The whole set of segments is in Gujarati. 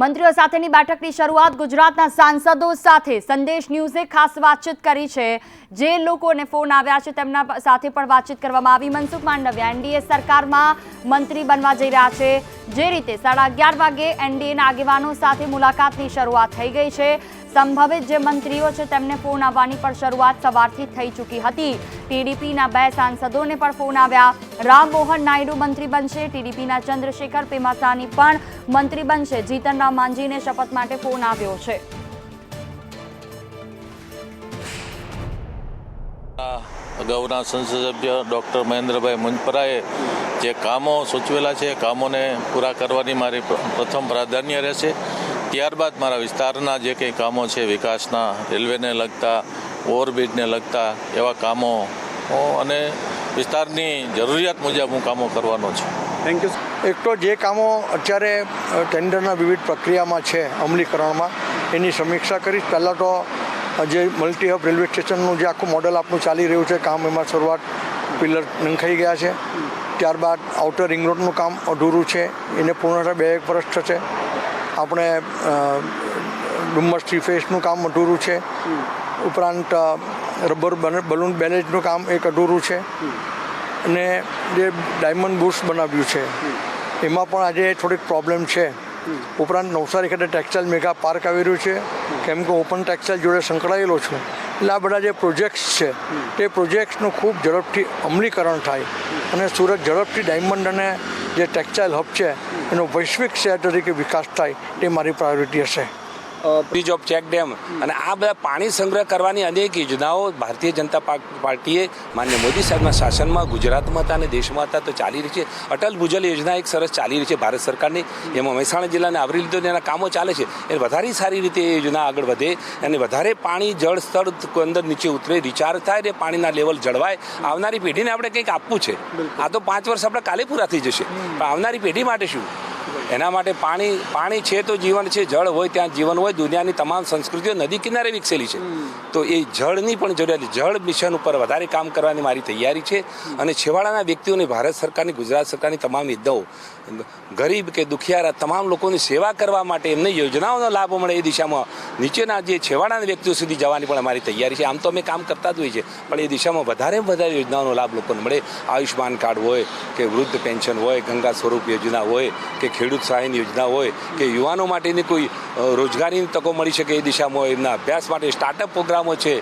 મંત્રીઓ સાથેની બેઠકની શરૂઆત ગુજરાતના સાંસદો સાથે સંદેશ ન્યૂઝે ખાસ વાતચીત કરી છે. જે લોકોને ફોન આવ્યા છે તેમના સાથે પણ વાતચીત કરવામાં આવી. મનસુખ માંડવિયા એનડીએ સરકારમાં મંત્રી બનવા જઈ રહ્યા છે. જે રીતે સાડા અગિયાર વાગે એનડીએના આગેવાનો સાથે મુલાકાતની શરૂઆત થઈ ગઈ છે. સંભવિત જે મંત્રીઓ છે તેમને ફોન આવવાની પણ શરૂઆત સવારથી થઈ ચૂકી હતી. ટીડીપીના બે સાંસદોને પણ ફોન આવ્યા. રામમોહન નાયડુ મંત્રી બનશે. ટીડીપીના ચંદ્રશેખર પેમાસાની પણ મંત્રી બનશે. જીતન રામ માંઝીને શપથ માટે ફોન આવ્યો છે. અગાઉના સંસદ સભ્ય ડૉક્ટર મહેન્દ્રભાઈ મુંજપરાએ જે કામો સૂચવેલા છે કામોને પૂરા કરવાની મારી પ્રથમ પ્રાધાન્ય રહેશે. ત્યારબાદ મારા વિસ્તારના જે કંઈ કામો છે, વિકાસના, રેલવેને લગતા, ઓવરબ્રિજને લગતા એવા કામો અને વિસ્તારની જરૂરિયાત મુજબ હું કામો કરવાનો છું. થેન્ક યુ એક તો જે કામો અત્યારે ટેન્ડરના વિવિધ પ્રક્રિયામાં છે અમલીકરણમાં, એની સમીક્ષા કરીશ. પહેલાં તો જે મલ્ટી હબ રેલવે સ્ટેશનનું જે આખું મોડલ આપણું ચાલી રહ્યું છે, કામ એમાં શરૂઆત પિલર નંખાઈ ગયા છે. ત્યારબાદ આઉટર રિંગ રોડનું કામ અધૂરું છે, એને પૂર્ણ બે એક વર્ષ થશે. આપણે ડુમ્મસ થ્રી ફેસનું કામ અધૂરું છે. ઉપરાંત રબર બલૂન બેલેજનું કામ એક અધૂરું છે. અને જે ડાયમંડ બુશ બનાવ્યું છે, એમાં પણ આજે થોડીક પ્રોબ્લેમ છે. ઉપરાંત નવસારી ખાતે ટેક્સટાઇલ મેગા પાર્ક આવી રહ્યું છે. કેમ કે ઓપન ટેક્સટાઇલ જોડે સંકળાયેલો છું. એટલે આ બધા જે પ્રોજેક્ટ્સ છે, તે પ્રોજેક્ટ્સનું ખૂબ ઝડપથી અમલીકરણ થાય. અને સુરત ઝડપથી ડાયમંડ અને જે ટેક્સટાઇલ હબ છે એનો વૈશ્વિક શહેર તરીકે વિકાસ થાય તે મારી પ્રાયોરિટી હશે. બ્રિજ ઓફ ચેક ડેમ અને આ બધા પાણી સંગ્રહ કરવાની અનેક યોજનાઓ ભારતીય જનતા પાર્ટીએ માન્ય મોદી સાહેબના શાસનમાં ગુજરાતમાં હતા અને દેશમાં હતા તો ચાલી રહી છે. અટલ ભૂજલ યોજના એક સરસ ચાલી રહી છે ભારત સરકારની. એમાં મહેસાણા જિલ્લાને આવરી લીધો અને એના કામો ચાલે છે. એ વધારે સારી રીતે એ યોજના આગળ વધે અને વધારે પાણી જળ સ્તર અંદર નીચે ઉતરે રિચાર્જ થાય ને પાણીના લેવલ જળવાય. આવનારી પેઢીને આપણે કંઈક આપવું છે. આ તો પાંચ વર્ષ આપણે કાલે પૂરા થઈ જશે. પણ આવનારી પેઢી માટે શું? એના માટે પાણી પાણી છે તો જીવન છે જળ હોય ત્યાં જીવન હોય દુનિયાની તમામ સંસ્કૃતિઓ નદી કિનારે વિકસેલી છે. તો એ જળની પણ જરૂરિયાત જળ મિશન ઉપર વધારે કામ કરવાની મારી તૈયારી છે અને છેવાડાના વ્યક્તિઓને ભારત સરકારની ગુજરાત સરકારની તમામ યોજનાઓ ગરીબ કે દુખિયારા તમામ લોકોની સેવા કરવા માટે એમને યોજનાઓનો લાભ મળે એ દિશામાં નીચેના જે છેવાડાના વ્યક્તિઓ સુધી જવાની પણ અમારી તૈયારી છે. આમ તો અમે કામ કરતા જ હોઈએ છીએ પણ એ દિશામાં વધારે વધારે યોજનાઓનો લાભ લોકોને મળે. આયુષ્યમાન કાર્ડ હોય કે વૃદ્ધ પેન્શન હોય ગંગા સ્વરૂપ યોજના હોય કે ખેડૂત સહાયની યોજના હોય કે યુવાનો માટેની કોઈ રોજગારીની તકો મળી શકે એ દિશામાં હોય, એમના અભ્યાસ માટે સ્ટાર્ટઅપ પ્રોગ્રામો છે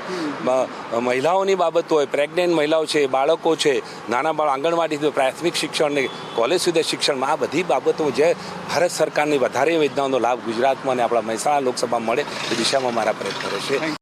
મહિલાઓની બાબત હોય પ્રેગ્નેન્ટ મહિલાઓ છે, બાળકો છે, નાના બાળ આંગણવાડીથી પ્રાથમિક શિક્ષણ ને કોલેજ સુધી શિક્ષણમાં આ બધી બાબતો જે ભારત સરકારની વધારે યોજનાઓનો લાભ ગુજરાતમાં અને આપણા મહેસાણા લોકસભામાં મળે એ દિશામાં મારા પ્રયત્ન રહેશે.